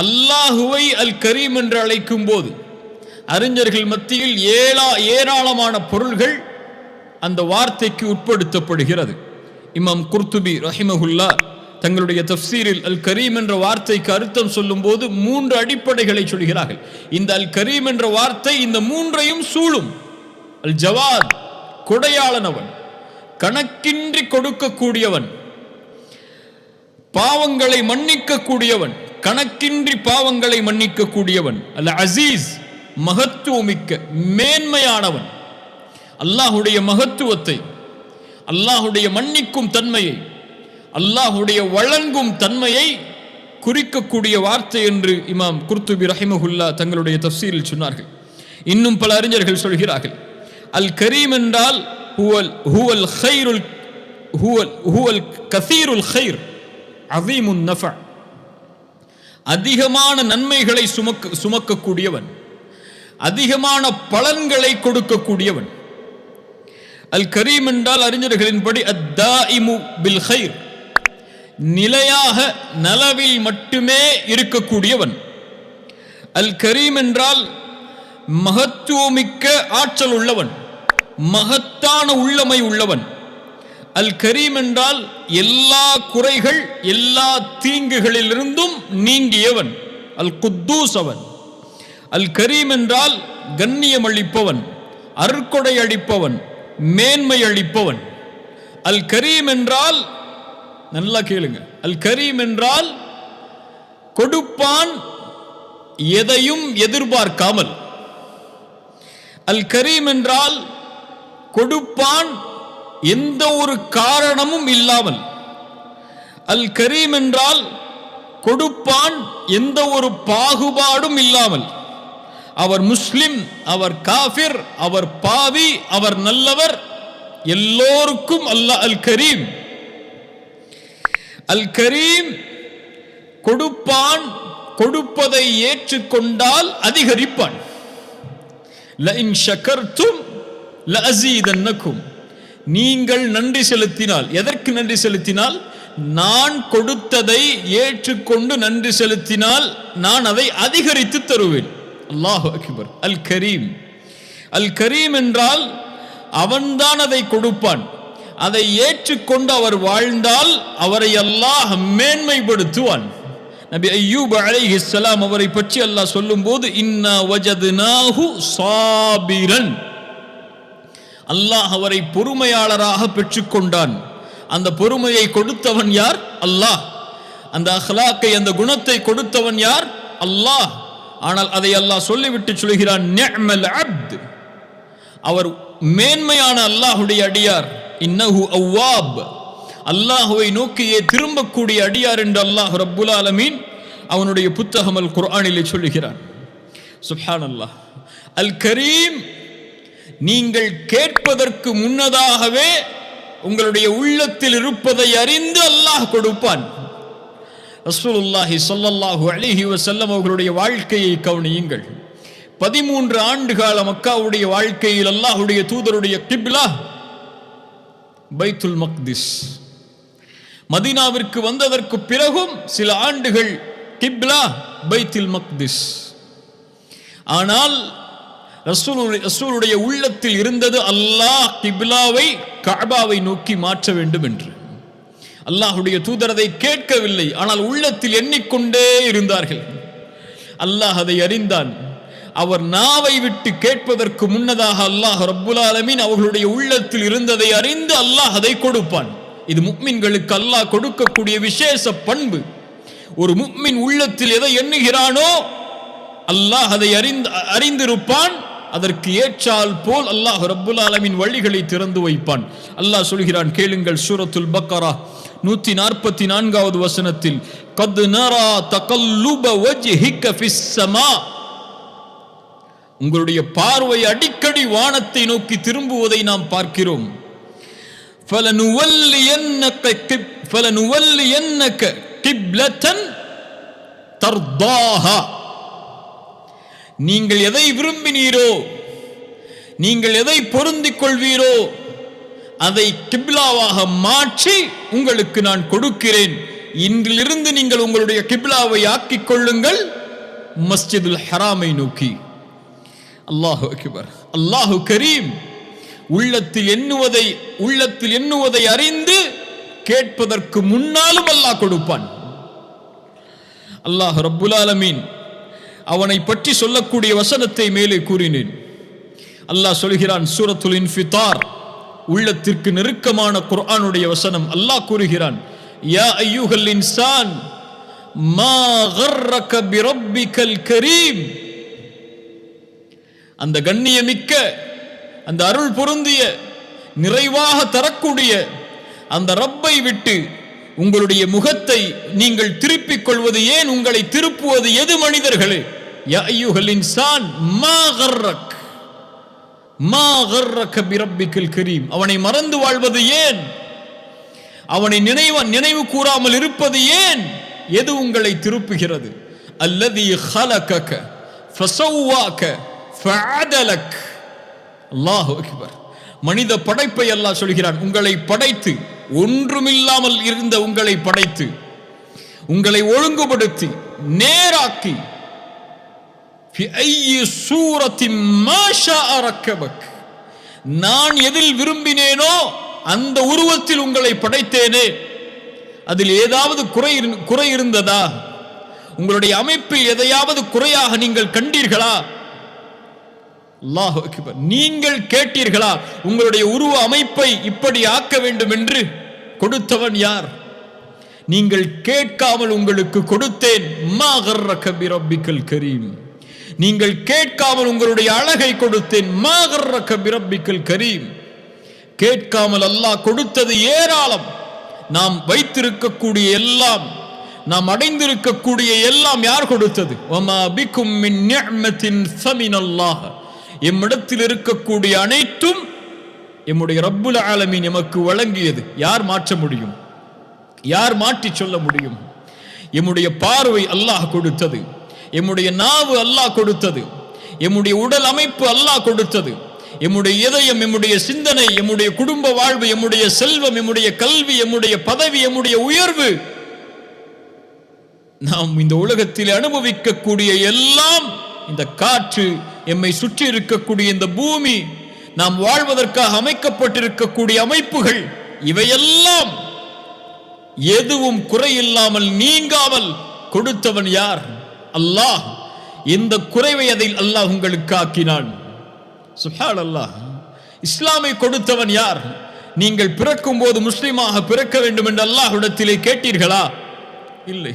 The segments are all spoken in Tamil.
அல்லாஹுவை அல் கரீம் என்று அழைக்கும் போது அறிஞர்கள் மத்தியில் ஏழா ஏராளமான பொருள்கள் அந்த வார்த்தைக்கு உட்படுத்தப்படுகிறது. இமாம் குர்துபி ரஹிமகுல்லா தங்களுடைய தப்சீரில் அல் கரீம் என்ற வார்த்தைக்கு அர்த்தம் சொல்லும்போது மூன்று அடிப்படைகளை சொல்கிறார்கள். இந்த அல் கரீம் என்ற வார்த்தை இந்த மூன்றையும் சூழும். அல் ஜவாத் கொடையாளனவன் கணக்கின்றி கொடுக்கக்கூடியவன் பாவங்களை மன்னிக்க கூடியவன் கணக்கின்றி பாவங்களை மன்னிக்க கூடியவன் அல்ல அசீஸ் மகத்துவமிக்க மேன்மையானவன். அல்லாஹுடைய மகத்துவத்தை அல்லாஹுடைய மன்னிக்கும் தன்மையை அல்லாஹுடைய வழங்கும் தன்மையை குறிக்கக்கூடிய வார்த்தை என்று இமாம் குர்துபி ரஹிமஹுல்லா தங்களுடைய தஃசீரில் சொன்னார்கள். இன்னும் பல அறிஞர்கள் சொல்கிறார்கள். அல் கரீம் என்றால் ஹுவல் ஹுவல் ஹைருல் ஹுவல் ஹுவல் கசீருல் ஹைர் அதீமுன் நஃபா. அதிகமான நன்மைகளை சுமக்க சுமக்கக்கூடியவன். அதிகமான பலன்களை கொடுக்கக்கூடியவன். அல் கரீம் என்றால் அறிஞர்களின்படி அத்தாயிமு பில் ஹைர் நிலையாக நலவில் மட்டுமே இருக்கக்கூடியவன். அல் கரீம் என்றால் மகத்துவமிக்க ஆற்றல் உள்ளவன். மகத்தான உள்ளமை உள்ளவன். அல் கரீம் என்றால் எல்லா குறைகள் எல்லா தீங்குகளிலிருந்தும் நீங்கியவன். அல் குத்தூஸ் அவன். அல் கரீம் என்றால் கண்ணியம் அளிப்பவன் அருக்கொடை அளிப்பவன் மேன்மை அளிப்பவன். அல் கரீம் என்றால் நல்லா கேளுங்க. அல் கரீம் என்றால் கொடுப்பான் எதையும் எதிர்பார்க்காமல். அல் கரீம் என்றால் கொடுப்பான் எந்த ஒரு காரணமும் இல்லாமல். அல் கரீம் என்றால் கொடுப்பான் எந்த ஒரு பாகுபாடும் இல்லாமல். அவர் முஸ்லிம் அவர் காஃபிர் அவர் பாவி அவர் நல்லவர் எல்லோருக்கும் அல்லாஹ் அல் கரீம். அல் கரீம் கொடுப்பான் கொடுப்பதை ஏற்றுக்கொண்டால் அதிகரிப்பான். லஇன் ஷக்கர்தும் லஅசீதன்னக்கும் நீங்கள் நன்றி செலுத்தினால். எதற்கு நன்றி செலுத்தினால்? நான் கொடுத்ததை ஏற்றுக்கொண்டு நன்றி செலுத்தினால் நான் அதை அதிகரித்து தருவேன். அல்லாஹ் அக்பர். அல் கரீம். அல் கரீம் என்றால் அவன்தான் அதை கொடுப்பான். அதை ஏற்றுக்கொண்டு அவர் வாழ்ந்தால் அவரை அல்லாஹ் மேன்மைப்படுத்துவான். நபி ஐயூப் அலைஹிஸ்ஸலாம் அவரை பற்றி அல்லாஹ் சொல்லும்போது இன்னா வஜதுனாஹு சாபிரன். அல்லாஹ் அவரை பொறுமையாளராக பெற்றுக்கொண்டான். அந்த பொறுமையை கொடுத்தவன் யார்? அல்லாஹ். அந்த அஹ்லாக்கை அந்த குணத்தை கொடுத்தவன் யார்? அல்லாஹ். ஆனால் அதை அல்லாஹ் சொல்லிவிட்டு சொல்கிறான் அவர் மேன்மையான அல்லாஹுடைய அடியார். இன்னஹு அவ்வாப். அல்லாஹுவை நோக்கியே திரும்பக்கூடிய அடியார் என்று அல்லாஹ் ரப்புல் ஆலமீன் அவனுடைய புத்தகம் அல் குர்ஆனிலே சொல்லுகிறான். சுஹான் அல்லாஹ் அல் கரீம் நீங்கள் கேட்பதற்கு முன்னதாகவே உங்களுடைய உள்ளத்தில் இருப்பதை அறிந்து அல்லாஹ் கொடுப்பான். ரசூலுல்லாஹி சொல்லல்லாஹு அலைஹி வஸல்லம் அவர்களுடைய வாழ்க்கையை கவனியுங்கள். பதிமூன்று ஆண்டு கால மக்காவுடைய வாழ்க்கையில் அல்லாஹுடைய தூதருடைய கிப்லா பைத்துல் மக்திஸ். மதீனாவிற்கு வந்ததற்கு பிறகும் சில ஆண்டுகள் கிப்லா பைத்துல் மக்திஸ். ஆனால் ரசூலுடைய உள்ளத்தில் இருந்தது அல்லாஹ் கிப்லாவை கபாவை நோக்கி மாற்ற வேண்டும் என்று. அல்லாஹுடைய தூதரதை கேட்கவில்லை ஆனால் உள்ளத்தில் எண்ணிக்கொண்டே இருந்தார்கள். அல்லாஹ் அதை அறிந்தான். அவர் நாவை விட்டு கேட்பதற்கு முன்னதாக அல்லாஹ் ரப்புல் ஆலமீன் அவர்களுடைய உள்ளத்தில் இருந்ததை அறிந்து அல்லாஹ் அதை கொடுப்பான். இது முக்மின்களுக்கு அல்லாஹ் கொடுக்கக்கூடிய விசேஷ பண்பு. ஒரு முக்மின் உள்ளத்தில் எதை எண்ணுகிறானோ அல்லாஹ் அதை அறிந்து அறிந்திருப்பான். அதற்கு ஏற்றால் போல் அல்லாஹ் ரப்புல் ஆலமின் வழிகளை திறந்து வைப்பான் அல்லாஹ் சொல்கிறான் கேளுங்கள் சூரத்துல் பக்கரா நூத்தி நாற்பத்தி நான்காவது வசனத்தில் கத் நரா தகல்லுப வஜ்ஹிக ஃபிஸ் ஸமா உங்களுடைய பார்வை அடிக்கடி வானத்தை நோக்கி திரும்புவதை நாம் பார்க்கிறோம் فلنولينك كب فلنولينك قبلة ترضاها நீங்கள் எதை விரும்பினீரோ நீங்கள் எதை பொருந்திக் கொள்வீரோ அதை கிப்லாவாக மாற்றி உங்களுக்கு நான் கொடுக்கிறேன். இன்றிலிருந்து நீங்கள் உங்களுடைய கிப்லாவை ஆக்கிக் கொள்ளுங்கள். மஸ்ஜிதுல் ஹராமை நோக்கி. அல்லாஹு அக்பர். அல்லாஹு கரீம். உள்ளத்தில் எண்ணுவதை உள்ளத்தில் எண்ணுவதை அறிந்து கேட்பதற்கு முன்னாலும் அல்லாஹ் கொடுப்பான். அல்லாஹ் ரப்புல் ஆலமீன். அவனை பற்றி சொல்லக்கூடிய வசனத்தை மேலே கூறினேன். அல்லாஹ் சொல்கிறான் சூரத்துல் இன்ஃபிதார் உள்ளத்திற்கு நெருக்கமான குர்ஆனுடைய வசனம் அல்லாஹ் கூறுகிறான் யா ஐயுகல் இன்சான் மா கர்ரக பிரப்பிக்கல் கரீம். அந்த கண்ணியமிக்க அந்த அருள் பொருந்திய நிறைவாக தரக்கூடிய அந்த ரப்பை விட்டு உங்களுடைய முகத்தை நீங்கள் திருப்பிக் கொள்வது ஏன்? உங்களை திருப்புவது எது மனிதர்களே? யா ஐயுஹல் இன்சான் மா கர்ரக் மா கர்ரக்க அவனை மறந்து வாழ்வது ஏன்? அவனை நினைவ நினைவு கூறாமல் இருப்பது ஏன்? எது உங்களை திருப்புகிறது? அல்லது ஹலக்கக்க ஃபசௌவாக்க ஃபஅதலக். அல்லாஹு அக்பர். மனித படைப்பை எல்லாம் சொல்கிறான் உங்களை படைத்து ஒன்றுமில்லாமல் இருந்த உங்களை படைத்து உங்களை ஒழுங்குபடுத்தி நேராக்கி ஃபி ஐயி சூரத்தி மாஷா அரக்கபக் நான் எதில் விரும்பினேனோ அந்த உருவத்தில் உங்களை படைத்தேனே. அதில் ஏதாவது குறை குறை இருந்ததா? உங்களுடைய அமைப்பில் எதையாவது குறையாக நீங்கள் கண்டீர்களா? நீங்கள் கேட்டீர்களா? உங்களுடைய உருவ அமைப்பை இப்படி ஆக்க வேண்டும் என்று கொடுத்தவன் யார்? நீங்கள் கேட்காமல் உங்களுக்கு கொடுத்தேன். மாகர் கபீர் கரீம். நீங்கள் கேட்காமல் உங்களுடைய அழகை கொடுத்தேன். மா பிரப்பிக்கல் கரீம். கேட்காமல் அல்லாஹ் கொடுத்தது ஏராளம். நாம் வைத்திருக்கக்கூடிய எல்லாம் நாம் அடைந்திருக்கக்கூடிய எல்லாம் யார் கொடுத்தது? எம்மிடத்தில் இருக்கக்கூடிய அனைத்தும் எம்முடைய ரப்புல் ஆலமீன் எமக்கு வழங்கியது. யார் மாற்ற முடியும்? யார் மாற்றி சொல்ல முடியும்? எம்முடைய பார்வை அல்லாஹ் கொடுத்தது. எம்முடைய நாவு அல்லாஹ் கொடுத்தது. எம்முடைய உடல் அமைப்பு அல்லாஹ் கொடுத்தது. எம்முடைய இதயம் எம்முடைய சிந்தனை எம்முடைய குடும்ப வாழ்வு எம்முடைய செல்வம் எம்முடைய கல்வி எம்முடைய பதவி எம்முடைய உயர்வு. நாம் இந்த உலகத்தில் அனுபவிக்கக்கூடிய எல்லாம் இந்த காற்று எம்மை சுற்றி இருக்கக்கூடிய இந்த பூமி நாம் வாழ்வதற்காக அமைக்கப்பட்டிருக்கக்கூடிய அமைப்புகள் இவையெல்லாம் எதுவும் குறையில்லாமல் நீங்காமல் கொடுத்தவன் யார்? அல்லாஹ் இந்த குறைவை அதில் அல்லாஹ் உங்களுக்கு ஆக்கினான் சுஹான் அல்லாஹ் இஸ்லாமை கொடுத்தவன் யார்? நீங்கள் பிறக்கும் போது முஸ்லீமாக பிறக்க வேண்டும் என்று அல்லாஹ்விடத்திலே கேட்டீர்களா? இல்லை.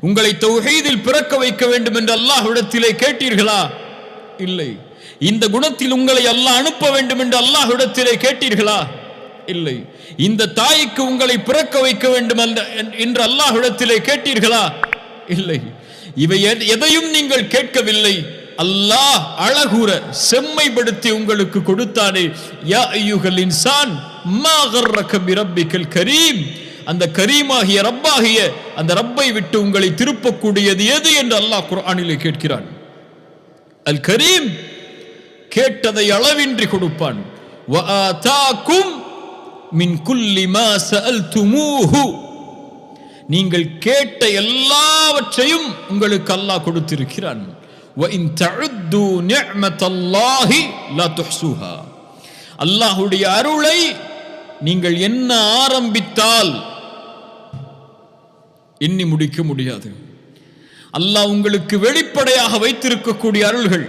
உங்களை தொகைதில் பிறக்க வைக்க வேண்டும் என்று அல்லாஹ்விடத்திலே கேட்டீர்களா? இல்லை. இந்த குணத்தில் உங்களை அல்லாஹ் அனுப்ப வேண்டும் என்று அல்லாஹ்விடத்திலே கேட்டீர்களா? இல்லை. இந்த தாய்க்கு உங்களை பிறக்க வைக்க வேண்டும் என்று அல்லாஹ்விடத்திலே கேட்டீர்களா? இல்லை. இவை எதையும் நீங்கள் கேட்கவில்லை. அல்லாஹ் அழகுற செம்மைப்படுத்தி உங்களுக்கு கொடுத்தானே. யா ஐயுகல் இன்சான் மாகர்ரகம் கரீம். அந்த கரீமாகிய ரப்பாகிய அந்த ரப்பை விட்டு உங்களை திருப்பக்கூடியது எது என்று அல்லாஹ் குரானிலே கேட்கிறான். அல் கரீம் கேட்டதை அளவின்றி கொடுப்பான். மின் குல்லி மா சஅல்துமூஹு. நீங்கள் கேட்ட எல்லா எல்லாவற்றையும் உங்களுக்கு அல்லாஹ் கொடுத்திருக்கிறான். அல்லாஹுடைய அருளை நீங்கள் என்ன ஆரம்பித்தால் எண்ணி முடிக்க முடியாது. அல்லாஹ் உங்களுக்கு வெளிப்படையாக வைத்திருக்கக்கூடிய அருள்கள்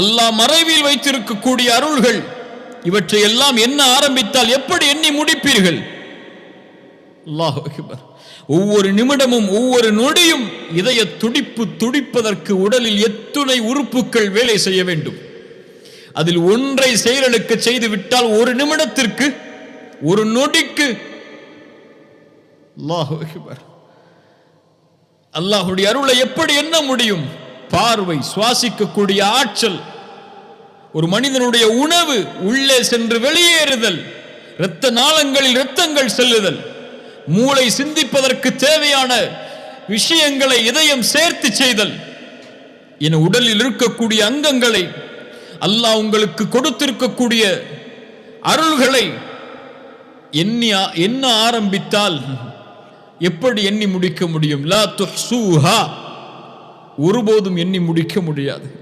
அல்லாஹ் மறைவில் வைத்திருக்கக்கூடிய அருள்கள் இவற்றை எல்லாம் என்ன ஆரம்பித்தால் எப்படி எண்ணி முடிப்பீர்கள்? அல்லாஹ் அக்பர். ஒவ்வொரு நிமிடமும் ஒவ்வொரு நொடியும் இதய துடிப்பு துடிப்பதற்கு உடலில் எத்துணை உறுப்புகள் வேலை செய்ய வேண்டும். அதில் ஒன்றை செயலெடுக்க செய்து விட்டால் ஒரு நிமிடத்திற்கு ஒரு நொடிக்கு. அல்லாஹுடைய அருளை எப்படி என்ன முடியும்? பார்வை சுவாசிக்கக்கூடிய ஆற்றல் ஒரு மனிதனுடைய உணவு உள்ளே சென்று வெளியேறுதல் இரத்த நாளங்களில் இரத்தங்கள் செல்லுதல். மூளை சிந்திப்பதற்கு தேவையான விஷயங்களை இதயம் சேர்த்து செய்தல். என உடலில் இருக்கக்கூடிய அங்கங்களை அல்லாஹ் உங்களுக்கு கொடுத்திருக்கக்கூடிய அருள்களை எண்ணி என்ன ஆரம்பித்தால் எப்படி எண்ணி முடிக்க முடியும்? லா துஹ்சூஹா. ஒருபோதும் எண்ணி முடிக்க முடியாது.